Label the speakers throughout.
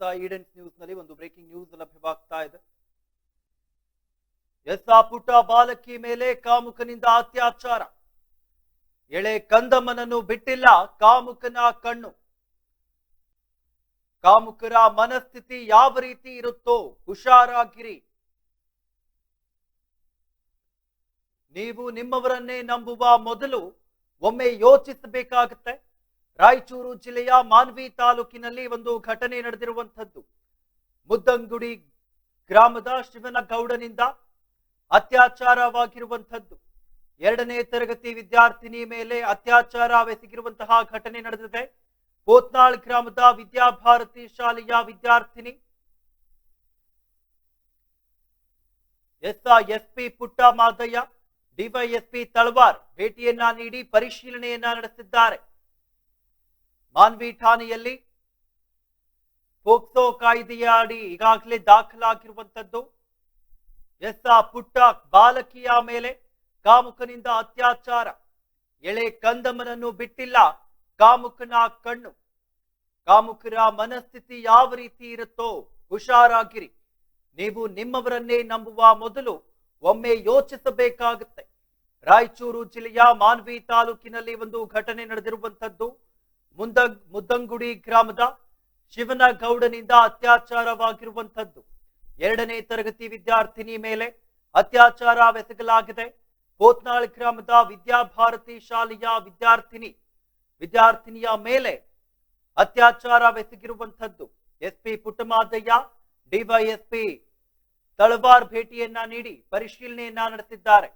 Speaker 1: S ಈಡೆನ್ಸ್ ನ್ಯೂಸ್ನಲ್ಲಿ ಒಂದು breaking news ಲಭ್ಯವಾಗ್ತಾ ಇದೆ. S ಪುಟ್ಟ ಬಾಲಕಿ ಮೇಲೆ ಕಾಮುಕನಿಂದ ಅತ್ಯಾಚಾರ. ಎಳೆ ಕಂದಮ್ಮನನ್ನು ಬಿಟ್ಟಿಲ್ಲ ಕಾಮುಕನ ಕಣ್ಣು. ಕಾಮುಕರ ಮನಸ್ಥಿತಿ ಯಾವ ರೀತಿ ಇರುತ್ತೋ ಹುಷಾರಾಗಿರಿ. ನೀವು ನಿಮ್ಮವರನ್ನೇ ನಂಬುವ ಮೊದಲು ಒಮ್ಮೆ ಯೋಚಿಸಬೇಕಾಗುತ್ತೆ. ರಾಯಚೂರು ಜಿಲ್ಲೆಯ ಮಾನ್ವಿ ತಾಲೂಕಿನಲ್ಲಿ ಒಂದು ಘಟನೆ ನಡೆದಿರುವಂಥದ್ದು. ಮುದ್ದಂಗುಡಿ ಗ್ರಾಮದ ಶಿವನಗೌಡನಿಂದ ಅತ್ಯಾಚಾರವಾಗಿರುವಂಥದ್ದು. ಎರಡನೇ ತರಗತಿ ವಿದ್ಯಾರ್ಥಿನಿ ಮೇಲೆ ಅತ್ಯಾಚಾರವೆಸಗಿರುವಂತಹ ಘಟನೆ ನಡೆದಿದೆ. ಕೋತ್ನಾಳ್ ಗ್ರಾಮದ ವಿದ್ಯಾಭಾರತಿ ಶಾಲೆಯ ವಿದ್ಯಾರ್ಥಿನಿ ಎಸ್ ಎಸ್ಪಿ ಪುಟ್ಟ ಮಾದಯ್ಯ ಡಿವೈಎಸ್ಪಿ ತಳವಾರ್ ಭೇಟಿಯನ್ನ ನೀಡಿ ಪರಿಶೀಲನೆಯನ್ನ ನಡೆಸಿದ್ದಾರೆ. ಮಾನ್ವಿ ಠಾಣೆಯಲ್ಲಿ ಪೋಕ್ಸೋ ಕಾಯ್ದೆಯ ಅಡಿ ಈಗಾಗಲೇ ದಾಖಲಾಗಿರುವಂತದ್ದು ಎಸ್ ಪುಟ್ಟ ಬಾಲಕಿಯ ಮೇಲೆ ಕಾಮುಕನಿಂದ ಅತ್ಯಾಚಾರ. ಎಳೆ ಕಂದಮ್ಮನನ್ನು ಬಿಟ್ಟಿಲ್ಲ ಕಾಮುಕನ ಕಣ್ಣು. ಕಾಮುಕರ ಮನಸ್ಥಿತಿ ಯಾವ ರೀತಿ ಇರುತ್ತೋ ಹುಷಾರಾಗಿರಿ. ನೀವು ನಿಮ್ಮವರನ್ನೇ ನಂಬುವ ಮೊದಲು ಒಮ್ಮೆ ಯೋಚಿಸಬೇಕಾಗುತ್ತೆ. ರಾಯಚೂರು ಜಿಲ್ಲೆಯ ಮಾನ್ವಿ ತಾಲೂಕಿನಲ್ಲಿ ಒಂದು ಘಟನೆ ನಡೆದಿರುವಂತದ್ದು ಮುಂದ ಮುದ್ದಂಗುಡಿ ಗ್ರಾಮದ ಶಿವನಗೌಡನಿಂದ ಅತ್ಯಾಚಾರವಾಗಿರುವಂಥದ್ದು. ಎರಡನೇ ತರಗತಿ ವಿದ್ಯಾರ್ಥಿನಿ ಮೇಲೆ ಅತ್ಯಾಚಾರವೆಸಗಲಾಗಿದೆ ಕೋತ್ನಾಳ್ ಗ್ರಾಮದ ವಿದ್ಯಾಭಾರತಿ ಶಾಲೆಯ ವಿದ್ಯಾರ್ಥಿನಿ, ವಿದ್ಯಾರ್ಥಿನಿಯ ಮೇಲೆ ಅತ್ಯಾಚಾರವೆಸಗಿರುವಂತದ್ದು ಎಸ್ಪಿ ಪುಟ್ಟಮಾದಯ್ಯ ಡಿವೈಎಸ್ಪಿ ತಳವಾರ್ ಭೇಟಿಯನ್ನ ನೀಡಿ ಪರಿಶೀಲನೆಯನ್ನ ನಡೆಸಿದ್ದಾರೆ.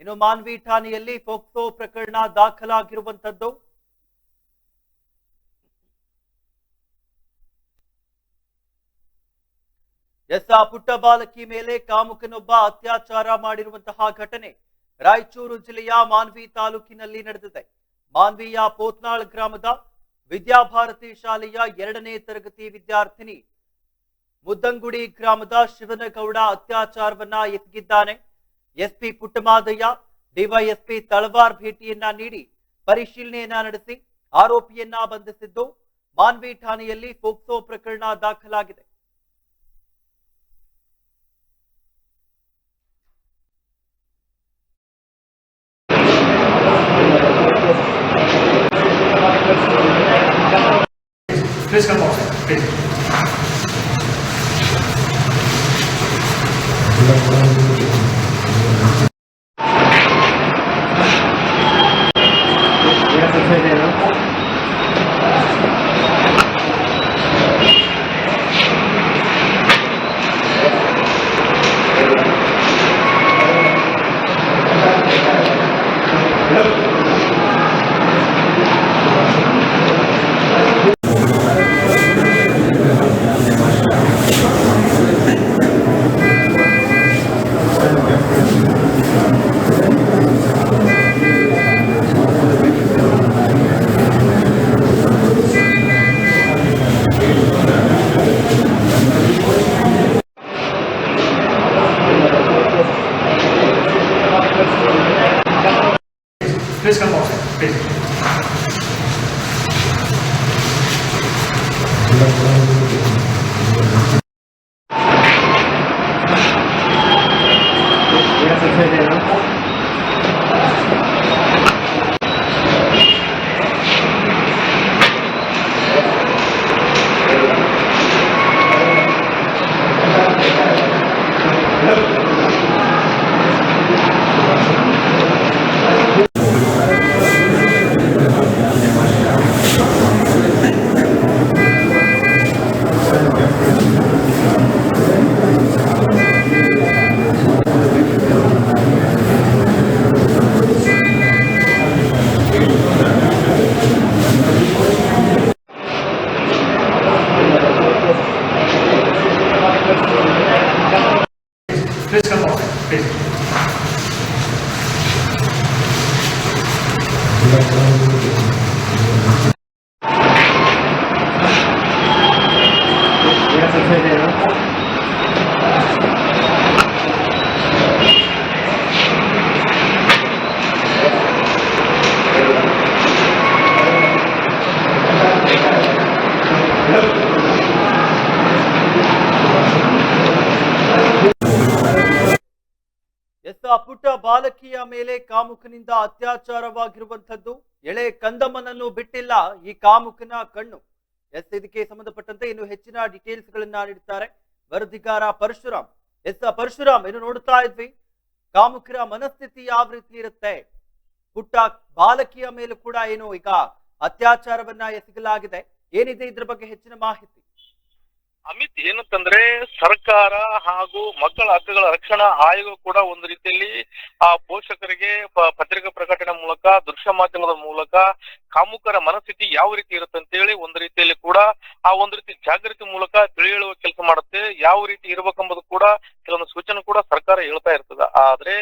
Speaker 1: ಇನ್ನು ಮಾನ್ವಿ ಠಾಣೆಯಲ್ಲಿ ಪೋಕ್ಸೋ ಪ್ರಕರಣ ದಾಖಲಾಗಿರುವಂತದ್ದು ಎಸ್ ಆ ಪುಟ್ಟ ಬಾಲಕಿ ಮೇಲೆ ಕಾಮುಕನೊಬ್ಬ ಅತ್ಯಾಚಾರ ಮಾಡಿರುವಂತಹ ಘಟನೆ ರಾಯಚೂರು ಜಿಲ್ಲೆಯ ಮಾನ್ವಿ ತಾಲೂಕಿನಲ್ಲಿ ನಡೆದಿದೆ. ಮಾನ್ವಿಯ ಪೋತ್ನಾಳ್ ಗ್ರಾಮದ ವಿದ್ಯಾಭಾರತಿ ಶಾಲೆಯ ಎರಡನೇ ತರಗತಿ ವಿದ್ಯಾರ್ಥಿನಿ ಮುದ್ದಂಗುಡಿ ಗ್ರಾಮದ ಶಿವನಗೌಡ ಅತ್ಯಾಚಾರವನ್ನ ಎಸಗಿದ್ದಾನೆ. ಎಸ್ಪಿ ಪುಟ್ಟಮಾದಯ್ಯ, ಡಿವೈಎಸ್ಪಿ ತಳವಾರ್ ಭೇಟಿಯನ್ನ ನೀಡಿ ಪರಿಶೀಲನೆಯನ್ನ ನಡೆಸಿ ಆರೋಪಿಯನ್ನ ಬಂಧಿಸಿದ್ದು ಮಾನ್ವಿ ಠಾಣೆಯಲ್ಲಿ ಫೋಕ್ಸೋ ಪ್ರಕರಣ ದಾಖಲಾಗಿದೆ.
Speaker 2: Please come please.
Speaker 1: Fez com a fez. ಕಾಮುಕನಿಂದ ಅತ್ಯಾಚಾರವಾಗಿರುವಂಥದ್ದು. ಎಳೆ ಕಂದಮ್ಮನನ್ನು ಬಿಟ್ಟಿಲ್ಲ, ಈ ಕಾಮುಕನ ಕಣ್ಣು. ಎಸ್, ಇದಕ್ಕೆ ಸಂಬಂಧಪಟ್ಟಂತೆ ಇನ್ನು ಹೆಚ್ಚಿನ ಡೀಟೇಲ್ಸ್ ಗಳನ್ನ ನೀಡುತ್ತಾರೆ ವರದಿಗಾರ ಪರಶುರಾಮ್. ಎಸ್, ಪರಶುರಾಮ್ ಏನು ನೋಡ್ತಾ ಇದ್ವಿ, ಕಾಮುಕರ ಮನಸ್ಥಿತಿ ಯಾವ ರೀತಿ ಇರುತ್ತೆ? ಪುಟ್ಟ ಬಾಲಕಿಯ ಮೇಲೂ ಕೂಡ ಏನು ಈಗ ಅತ್ಯಾಚಾರವನ್ನ ಎಸಗಲಾಗಿದೆ. ಏನಿದೆ ಇದ್ರ ಬಗ್ಗೆ ಹೆಚ್ಚಿನ ಮಾಹಿತಿ?
Speaker 3: ಅಮಿತ್ ಏನಂತಂದ್ರೆ ಸರ್ಕಾರ ಹಾಗೂ ಮಕ್ಕಳ ಹಕ್ಕುಗಳ ರಕ್ಷಣಾ ಆಯೋಗ ಕೂಡ ಒಂದು ರೀತಿಯಲ್ಲಿ ಆ ಪೋಷಕರಿಗೆ ಪತ್ರಿಕಾ ಪ್ರಕಟಣೆ ಮೂಲಕ, ದೃಶ್ಯ ಮಾಧ್ಯಮದ ಮೂಲಕ ಕಾಮುಕರ ಮನಸ್ಥಿತಿ ಯಾವ ರೀತಿ ಇರುತ್ತೆ ಅಂತ ಹೇಳಿ ಒಂದು ರೀತಿಯಲ್ಲಿ ಕೂಡ ಆ ಒಂದು ರೀತಿ ಜಾಗೃತಿ ಮೂಲಕ ತಿಳಿ ಹೇಳುವ ಕೆಲಸ ಮಾಡುತ್ತೆ. ಯಾವ ರೀತಿ ಇರಬೇಕೆಂಬುದು ಕೂಡ ಕೆಲವೊಂದು ಸೂಚನೆ ಕೂಡ ಸರ್ಕಾರ ಹೇಳ್ತಾ ಇರ್ತದ. ಆದ್ರೆ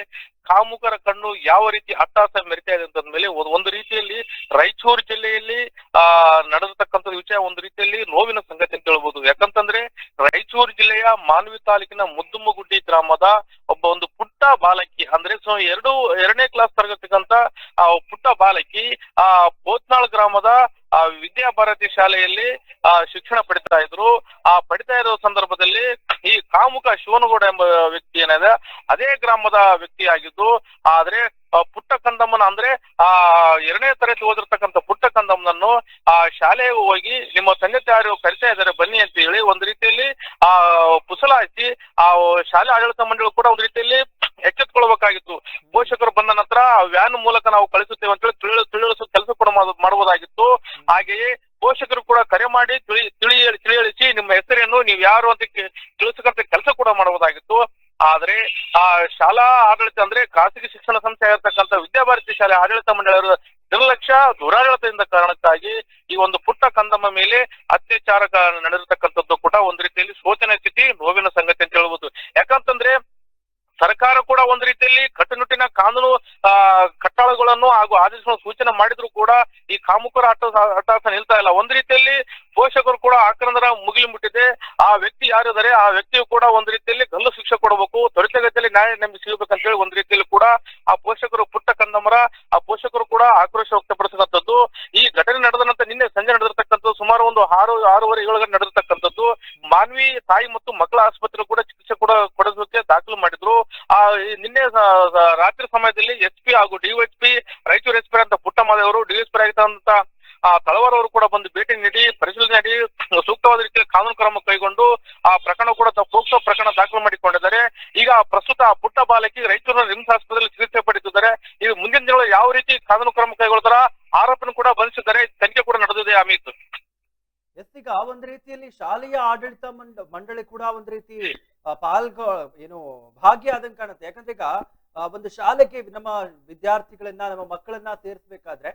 Speaker 3: ಕಾಮುಕರ ಕಣ್ಣು ಯಾವ ರೀತಿ ಅಟ್ಟಾಸ ಮೆರಿತಾ ಇದೆ ಅಂತಂದ್ಮೇಲೆ ಒಂದ್- ರೀತಿಯಲ್ಲಿ ರಾಯಚೂರು ಜಿಲ್ಲೆಯಲ್ಲಿ, ಆ, ನಡೆದತಕ್ಕಂಥ ವಿಷಯ ಒಂದು ರೀತಿಯಲ್ಲಿ ನೋವಿನ ಸಂಗತಿ ಅಂತ ಹೇಳ್ಬೋದು. ಯಾಕಂತಂದ್ರೆ ರಾಯಚೂರು ಜಿಲ್ಲೆಯ ಮಾನ್ವಿ ತಾಲೂಕಿನ ಮುದ್ದುಮ್ಮಗುಡ್ಡಿ ಗ್ರಾಮದ ಒಬ್ಬ ಒಂದು ಪುಟ್ಟ ಬಾಲಕಿ, ಅಂದ್ರೆ ಸೊ ಎರಡು, ಎರಡನೇ ಕ್ಲಾಸ್ ತರಗತಿಗಂತ, ಆ, ಪುಟ್ಟ ಬಾಲಕಿ, ಆ ಪೋತ್ನಾಳ್ ಗ್ರಾಮದ ಆ ವಿದ್ಯಾಭಾರತಿ ಶಾಲೆಯಲ್ಲಿ, ಆ, ಶಿಕ್ಷಣ ಪಡಿತಾ ಇದ್ರು. ಆ, ಪಡಿತಾ ಇರೋ ಸಂದರ್ಭದಲ್ಲಿ ಈ ಕಾಮುಕ ಶಿವನಗೌಡ ಎಂಬ ವ್ಯಕ್ತಿ ಏನಿದೆ, ಅದೇ ಗ್ರಾಮದ ವ್ಯಕ್ತಿ ಆಗಿದ್ದು, ಆದ್ರೆ ಪುಟ್ಟ ಕಂದಮ್ಮನ ಅಂದ್ರೆ, ಆ, ಎರಡನೇ ತರಗತಿ ಓದಿರ್ತಕ್ಕಂಥ ಪುಟ್ಟ ಕಂದಮ್ಮನನ್ನು, ಆ, ಶಾಲೆಗೆ ಹೋಗಿ ನಿಮ್ಮ ತಂದೆ ತಾಯಿರು ಕರಿತಾ ಇದ್ದಾರೆ, ಬನ್ನಿ ಅಂತ ಹೇಳಿ ಒಂದ್ ರೀತಿಯಲ್ಲಿ, ಆ ಪುಸಲಾಯಿಸಿ ಆ, ಶಾಲೆ ಆಡಳಿತ ಮಂಡಳಿ ಕೂಡ ಒಂದ್ ರೀತಿಯಲ್ಲಿ ಎಚ್ಚೆತ್ಕೊಳ್ಬೇಕಾಗಿತ್ತು. ಪೋಷಕರು ಬಂದ ನಂತರ ವ್ಯಾನ್ ಮೂಲಕ ನಾವು ಕಳಿಸುತ್ತೇವೆ ಅಂತ ಹೇಳಿ ತಿಳಿ ತಿಳಿಸೋ ಕೂಡ ಮಾಡಬಹುದಾಗಿತ್ತು ಹಾಗೆಯೇ ಪೋಷಕರು ಕೂಡ ಕರೆ ಮಾಡಿ ತಿಳಿ ತಿಳಿ ತಿಳಿಯಳಿಸಿ ನಿಮ್ಮ ಹೆಸರೇನು ನೀವು ಯಾರು ಅಂತ ತಿಳಿಸಕಂತ ಕೆಲಸ ಕೂಡ ಮಾಡಬಹುದಾಗಿತ್ತು ಆದ್ರೆ ಆ ಶಾಲಾ ಆಡಳಿತ ಅಂದ್ರೆ ಖಾಸಗಿ ಶಿಕ್ಷಣ ಸಂಸ್ಥೆ ಆಗಿರ್ತಕ್ಕಂಥ ವಿದ್ಯಾಭಾರತಿ ಶಾಲೆ ಆಡಳಿತ ಮಂಡಳಿಯವರ ನಿರ್ಲಕ್ಷ್ಯ, ದುರಾಡಳಿತದಿಂದ ಕಾರಣಕ್ಕಾಗಿ ಈ ಒಂದು ಪುಟ್ಟ ಕಂದಮ್ಮ ಮೇಲೆ ಅತ್ಯಾಚಾರ ನಡೆದಿರ್ತಕ್ಕಂಥದ್ದು ಕೂಡ ಒಂದು ರೀತಿಯಲ್ಲಿ ಶೋಚನೆ ಸ್ಥಿತಿ, ನೋವಿನ ಸಂಗತಿ ಅಂತ ಹೇಳ್ಬೋದು. ಯಾಕಂತಂದ್ರೆ ಸರ್ಕಾರ ಕೂಡ ಒಂದ್ ರೀತಿಯಲ್ಲಿ ಕಟ್ಟುನಿಟ್ಟಿನ ಕಾನೂನು, ಆ, ಕಟ್ಟಳಗಳನ್ನು ಹಾಗೂ ಆದೇಶ ಸೂಚನೆ ಮಾಡಿದ್ರು ಕೂಡ ಈ ಕಾಮುಕರ ಹಠಾಸ ನಿಲ್ತಾ ಇಲ್ಲ. ಒಂದ್ ರೀತಿಯಲ್ಲಿ ಪೋಷಕರು ಕೂಡ ಆಕ್ರಂದರ ಮುಗಿಲು ಮುಟ್ಟಿದೆ ಆ ವ್ಯಕ್ತಿ ಯಾರಿದ್ದಾರೆ ಆ ವ್ಯಕ್ತಿಯು ಕೂಡ ಒಂದ್ ರೀತಿಯಲ್ಲಿ ಗಲ್ಲು ಶಿಕ್ಷೆ ಕೊಡಬೇಕು, ತ್ವರಿತಗತಿಯಲ್ಲಿ ನ್ಯಾಯ ನೆಮ್ಮದಿ ಸಿಗಬೇಕಂತ ಹೇಳಿ ಒಂದ್ ರೀತಿಯಲ್ಲಿ ಕೂಡ ಆ ಪೋಷಕರು ಪುಟ್ಟ ಕಂದಮರ, ಆ ಪೋಷಕರು ಕೂಡ ಆಕ್ರೋಶ ವ್ಯಕ್ತಪಡಿಸಿದಂಥದ್ದು ಈ ಘಟನೆ ನಡೆದ ನಂತರ ನಿನ್ನೆ ಸಂಜೆ ನಡೆದಿರ್ತಕ್ಕಂಥದ್ದು ಸುಮಾರು ಒಂದು ಆರು, ಆರೂವರೆ ಏಳು ಗಂಟೆ ನಡೆದಿರ್ತಕ್ಕಂಥದ್ದು. ಮಾನ್ವಿ ತಾಯಿ ಮತ್ತು ಮಕ್ಕಳ ಆಸ್ಪತ್ರೆ ಕೂಡ ಚಿಕಿತ್ಸೆ ಕೂಡ ಕೊಡೋದಕ್ಕೆ ದಾಖಲು ಮಾಡಿದ್ರು. ಆ ನಿನ್ನೆ ರಾತ್ರಿ ಸಮಯದಲ್ಲಿ ಎಸ್ ಪಿ ಹಾಗೂ ಡಿವೈಎಸ್ಪಿ ರಾಯಚೂರು ಎಸ್ ಪಿ ಅಂತ ಪುಟ್ಟಮಾದೇವರು ಡಿಎಸ್ಪಿ ಆಗಿದ್ದಂತ ಅವರು ಕೂಡ ಬಂದು ಭೇಟಿ ನೀಡಿ, ಪರಿಶೀಲನೆ ನೀಡಿ, ಸೂಕ್ತವಾದ ರೀತಿಯಲ್ಲಿ ಕಾನೂನು ಕ್ರಮ ಕೈಗೊಂಡು, ಆ ಪ್ರಕರಣ ಕೂಡ ಪೋಕ್ಸೋ ಪ್ರಕರಣ ದಾಖಲು ಮಾಡಿಕೊಂಡಿದ್ದಾರೆ. ಈಗ ಪ್ರಸ್ತುತ ಆ ಪುಟ್ಟ ಬಾಲಕಿ ರಾಯಚೂರಿನ ರಿಮ್ಸ್ ಆಸ್ಪತ್ರೆಯಲ್ಲಿ ಚಿಕಿತ್ಸೆ ಪಡೆದಿದ್ದಾರೆ. ಇದು ಮುಂದಿನ ದಿನಗಳು ಯಾವ ರೀತಿ ಕಾನೂನು ಕ್ರಮ ಕೈಗೊಳ್ತಾರ, ಆರೋಪನ ಕೂಡ ಬಂಧಿಸಿದ್ದಾರೆ. ತನಿಖೆ ಕೂಡ ನಡೆದಿದೆ, ಅಮಿತ್.
Speaker 1: ಎಸ್ ಒಂದ್ ರೀತಿಯಲ್ಲಿ ಶಾಲೆಯ ಆಡಳಿತ ಮಂಡ, ಮಂಡಳಿ ಕೂಡ ಒಂದ್ ರೀತಿ ಪಾಲ್ಗ, ಏನು ಭಾಗ್ಯ ಆದಂಗೆ ಕಾಣುತ್ತೆ. ಯಾಕಂದ್ರೆ ಈಗ ಒಂದು ಶಾಲೆಗೆ ನಮ್ಮ ವಿದ್ಯಾರ್ಥಿಗಳನ್ನ, ನಮ್ಮ ಮಕ್ಕಳನ್ನ ಸೇರಿಸ್ಬೇಕಾದ್ರೆ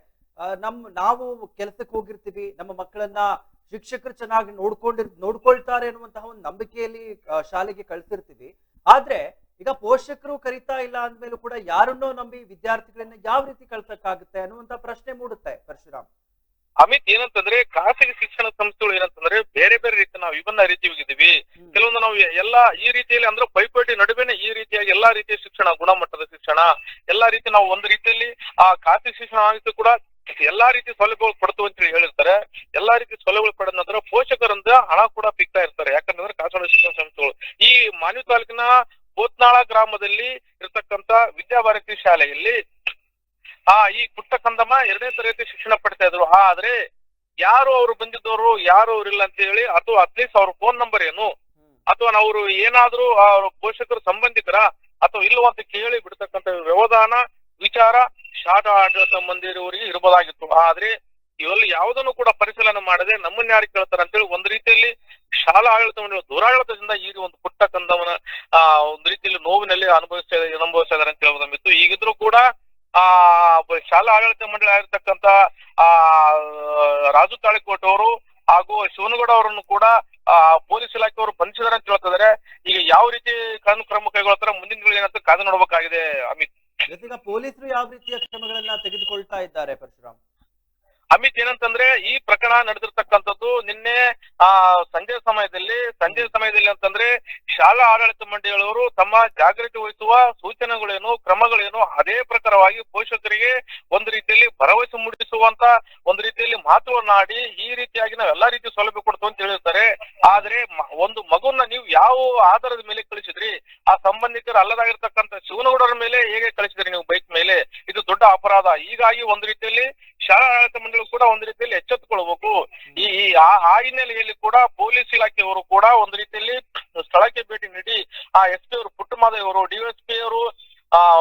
Speaker 1: ನಮ್, ನಾವು ಕೆಲಸಕ್ಕೆ ಹೋಗಿರ್ತೀವಿ, ನಮ್ಮ ಮಕ್ಕಳನ್ನ ಶಿಕ್ಷಕರು ಚೆನ್ನಾಗಿ ನೋಡ್ಕೊಂಡಿರ್, ನೋಡ್ಕೊಳ್ತಾರೆ ಅನ್ನುವಂತಹ ಒಂದು ನಂಬಿಕೆಯಲ್ಲಿ ಶಾಲೆಗೆ ಕಳ್ಸಿರ್ತೀವಿ. ಆದ್ರೆ, ಈಗ ಪೋಷಕರು ಕರಿತಾ ಇಲ್ಲ ಅಂದ್ಮೇಲೂ ಕೂಡ ಯಾರನ್ನೋ ನಂಬಿ ವಿದ್ಯಾರ್ಥಿಗಳನ್ನ ಯಾವ ರೀತಿ ಕಳ್ಸಕ್ಕಾಗುತ್ತೆ ಅನ್ನುವಂತ ಪ್ರಶ್ನೆ ಮೂಡುತ್ತೆ, ಪರಶುರಾಮ್.
Speaker 3: ಅಮಿತ್ ಏನಂತಂದ್ರೆ ಖಾಸಗಿ ಶಿಕ್ಷಣ ಸಂಸ್ಥೆಗಳು ಏನಂತಂದ್ರೆ ಬೇರೆ ಬೇರೆ ರೀತಿ ನಾವು ವಿಭಿನ್ನ ರೀತಿ ಹೋಗಿದ್ದೀವಿ. ಕೆಲವೊಂದು ನಾವು ಎಲ್ಲಾ ಈ ರೀತಿಯಲ್ಲಿ ಅಂದ್ರೆ ಪೈಪೋಟಿ ನಡುವೆನೆ ಈ ರೀತಿಯಾಗಿ ಎಲ್ಲಾ ರೀತಿಯ ಶಿಕ್ಷಣ ಗುಣಮಟ್ಟದ ಶಿಕ್ಷಣ ಎಲ್ಲಾ ರೀತಿ ನಾವು ಒಂದು ರೀತಿಯಲ್ಲಿ ಆ ಖಾಸಗಿ ಶಿಕ್ಷಣ ಆಗಿದ್ದು ಕೂಡ ಎಲ್ಲಾ ರೀತಿ ಸೌಲಭ್ಯಗಳು ಕೊಡ್ತು ಅಂತ ಹೇಳಿ ಹೇಳಿರ್ತಾರೆ. ಎಲ್ಲಾ ರೀತಿ ಸೌಲಭ್ಯಗಳು ಪಡೆದ ನಂತರ ಪೋಷಕರಿಂದ ಹಣ ಕೂಡ ಸಿಗ್ತಾ ಇರ್ತಾರೆ. ಯಾಕಂತಂದ್ರೆ ಖಾಸಗಿ ಶಿಕ್ಷಣ ಸಂಸ್ಥೆಗಳು ಈ ಮಾನ್ಯ ತಾಲೂಕಿನ ಬೋತ್ನಾಳ ಗ್ರಾಮದಲ್ಲಿ ಇರತಕ್ಕಂತ ವಿದ್ಯಾಭಾರತಿ ಶಾಲೆಯಲ್ಲಿ ಆ ಈ ಪುಟ್ಟ ಕಂದಮ್ಮ ಎರಡನೇ ತರಗತಿ ಶಿಕ್ಷಣ ಪಡಿತಾ ಇದ್ರು. ಆದ್ರೆ ಯಾರು ಅವ್ರು ಬಂದಿದ್ದವರು, ಯಾರು ಅವ್ರಿಲ್ಲ ಅಂತ ಹೇಳಿ ಅಥವಾ ಅಟ್ಲೀಸ್ಟ್ ಅವ್ರ ಫೋನ್ ನಂಬರ್ ಏನು. ಅಥವಾ ಅವರು ಏನಾದ್ರೂ ಅವ್ರ ಪೋಷಕರು ಸಂಬಂಧಿಕರ ಅಥವಾ ಇಲ್ಲವೋ ಅಂತ ಕೇಳಿ ಬಿಡ್ತಕ್ಕಂತ ವ್ಯವಧಾನ, ವಿಚಾರ ಶಾಲಾ ಆಡಳಿತ ಮಂದಿರುವವರಿಗೆ ಇರಬಹುದಾಗಿತ್ತು ಆದ್ರೆ ಇವೆಲ್ಲ ಯಾವುದನ್ನು ಕೂಡ ಪರಿಶೀಲನೆ ಮಾಡದೆ ನಮ್ಮನ್ನ ಯಾರು ಕೇಳ್ತಾರೆ ಅಂತೇಳಿ ಒಂದ್ ರೀತಿಯಲ್ಲಿ ಶಾಲಾ ಆಡಳಿತ ದುರಾಡಳಿತದಿಂದ ಈ ಒಂದು ಪುಟ್ಟ ಕಂದವನ ಆ, ಒಂದ್ ರೀತಿಯಲ್ಲಿ ನೋವಿನಲ್ಲಿ ಅನುಭವಿಸ್ತಾ ಅನುಭವಿಸ್ತಾ ಇದಾರೆ ಅಂತ ಹೇಳ್ಬೋದಾಗಿತ್ತು. ಈಗಿದ್ರು ಕೂಡ ಆ ಶಾಲಾ ಆಡಳಿತ ಮಂಡಳಿ ಆಗಿರ್ತಕ್ಕಂತ, ಆ, ರಾಜು ತಾಳಿಕೋಟ್ ಅವರು ಹಾಗೂ ಶಿವನಗೌಡ ಅವರನ್ನು ಕೂಡ, ಆ, ಪೊಲೀಸ್ ಇಲಾಖೆಯವರು ಬಂಧಿಸಿದಾರೆ ಅಂತ ಹೇಳ್ತಿದ್ದಾರೆ. ಈಗ ಯಾವ ರೀತಿ ಕಾನೂನು ಕ್ರಮ ಕೈಗೊಳ್ತಾರೆ, ಮುಂದಿನ ಏನಂತ ಕಾದು ನೋಡ್ಬೇಕಾಗಿದೆ ಅಮಿತ್.
Speaker 1: ಜೊತೆಗೆ ಪೊಲೀಸರು ಯಾವ ರೀತಿಯ ಕ್ರಮಗಳನ್ನ ತೆಗೆದುಕೊಳ್ತಾ ಇದ್ದಾರೆ ಪರಶುರಾಮ್?
Speaker 3: ಅಮಿತ್ ಏನಂತಂದ್ರೆ ಈ ಪ್ರಕರಣ ನಡೆದಿರ್ತಕ್ಕಂಥದ್ದು ನಿನ್ನೆ, ಆ, ಸಂಜೆ ಸಮಯದಲ್ಲಿ ಸಂಜೆ ಸಮಯದಲ್ಲಿ ಅಂತಂದ್ರೆ ಶಾಲಾ ಆಡಳಿತ ಮಂಡಳಿಯವರು ತಮ್ಮ ಜಾಗೃತಿ ವಹಿಸುವ ಸೂಚನೆಗಳೇನು, ಕ್ರಮಗಳೇನು ಅದೇ ಪ್ರಕಾರವಾಗಿ ಪೋಷಕರಿಗೆ ಒಂದು ರೀತಿಯಲ್ಲಿ ಭರವಸೆ ಮೂಡಿಸುವಂತ ಒಂದು ರೀತಿಯಲ್ಲಿ ಮಾತುಗಳನ್ನಾಡಿ ಈ ರೀತಿಯಾಗಿ ನಾವು ಎಲ್ಲಾ ರೀತಿ ಸೌಲಭ್ಯ ಕೊಡ್ತು ಅಂತ ಹೇಳಿರ್ತಾರೆ. ಆದ್ರೆ ಒಂದು ಮಗುನ ನೀವು ಯಾವ ಆಧಾರದ ಮೇಲೆ ಕಳಿಸಿದ್ರಿ, ಆ ಸಂಬಂಧಿಕರು ಅಲ್ಲದಾಗಿರ್ತಕ್ಕಂಥ ಶಿವನಗೌಡರ ಮೇಲೆ ಹೇಗೆ ಕಳಿಸಿದ್ರಿ ನೀವು ಬೈಕ್ ಮೇಲೆ? ಇದು ದೊಡ್ಡ ಅಪರಾಧ. ಹೀಗಾಗಿ ಒಂದು ರೀತಿಯಲ್ಲಿ ಶಾಲಾ ಆಡಳಿತ ಮಂಡಳಿ ಕೂಡ ಒಂದು ರೀತಿಯಲ್ಲಿ ಎಚ್ಚೆತ್ತುಕೊಳ್ಬೇಕು. ಈ ಆ- ಹಿನ್ನೆಲೆಯಲ್ಲಿ ಕೂಡ ಪೊಲೀಸ್ ಇಲಾಖೆಯವರು ಕೂಡ ಒಂದು ರೀತಿಯಲ್ಲಿ ಸ್ಥಳಕ್ಕೆ ಭೇಟಿ ನೀಡಿ ಆ ಎಸ್ ಪಿ ಅವರು ಪುಟ್ಟಮಾದೇವ್ ಅವರು ಅವರು, ಆ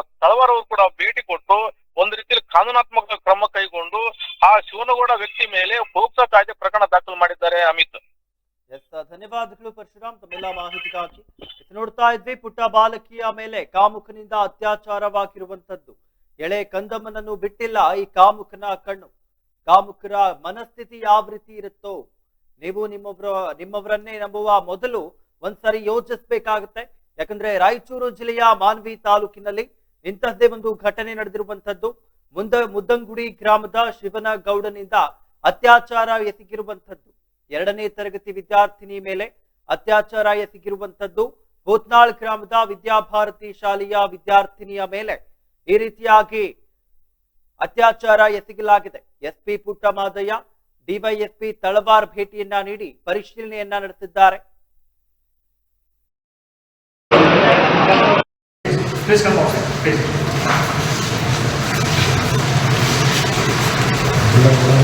Speaker 3: ತಳವಾರ್ ಕೂಡ ಭೇಟಿ ಕೊಟ್ಟು ಒಂದು ರೀತಿಯಲ್ಲಿ ಕಾನೂನಾತ್ಮಕ ಕ್ರಮ ಕೈಗೊಂಡು ಆ ಶಿವನಗೌಡ ವ್ಯಕ್ತಿ ಮೇಲೆ ಪೋಕ್ಸೋ ಕಾಯ್ದೆ ಪ್ರಕರಣ ದಾಖಲು ಮಾಡಿದ್ದಾರೆ ಅಮಿತ್.
Speaker 1: ಧನ್ಯವಾದಗಳು ಪರಶುರಾಮ್. ತಮ್ಮೆಲ್ಲ ಮಾಹಿತಿಗಾಗಿ ನೋಡ್ತಾ ಇದ್ವಿ. ಪುಟ್ಟ ಬಾಲಕಿಯ ಮೇಲೆ ಕಾಮುಖನಿಂದ ಅತ್ಯಾಚಾರವಾಗಿರುವಂತದ್ದು ಎಳೆ ಕಂದಮ್ಮನನ್ನು ಬಿಟ್ಟಿಲ್ಲ ಈ ಕಾಮುಕನ ಕಣ್ಣು. ಕಾಮುಕರ ಮನಸ್ಥಿತಿ ಯಾವ ರೀತಿ ಇರುತ್ತೋ, ನೀವು ನಿಮ್ಮೊಬ್ರ, ನಿಮ್ಮವರನ್ನೇ ನಂಬುವ ಮೊದಲು ಒಂದ್ಸರಿ ಯೋಚಿಸ್ಬೇಕಾಗುತ್ತೆ. ಯಾಕಂದ್ರೆ ರಾಯಚೂರು ಜಿಲ್ಲೆಯ ಮಾನ್ವಿ ತಾಲೂಕಿನಲ್ಲಿ ಇಂತಹದ್ದೇ ಒಂದು ಘಟನೆ ನಡೆದಿರುವಂತದ್ದು ಮುಂದ, ಮುದ್ದಂಗುಡಿ ಗ್ರಾಮದ ಶಿವನ ಗೌಡನಿಂದ ಅತ್ಯಾಚಾರ ಎಸಗಿರುವಂತದ್ದು ಎರಡನೇ ತರಗತಿ ವಿದ್ಯಾರ್ಥಿನಿ ಮೇಲೆ ಅತ್ಯಾಚಾರ ಎಸಗಿರುವಂತದ್ದು ಭೂತ್ನಾಳ್ ಗ್ರಾಮದ ವಿದ್ಯಾಭಾರತಿ ಶಾಲೆಯ ವಿದ್ಯಾರ್ಥಿನಿಯ ಮೇಲೆ ಈ ರೀತಿಯಾಗಿ ಅತ್ಯಾಚಾರ ಎಸಗಲಾಗಿದೆ ಎಸ್ಪಿ ಪುಟ್ಟಮಾದಯ್ಯ ಡಿವೈಎಸ್ಪಿ ತಳವಾರ್ ಭೇಟಿಯನ್ನ ನೀಡಿ ಪರಿಶೀಲನೆಯನ್ನ ನಡೆಸಿದ್ದಾರೆ.
Speaker 2: Please.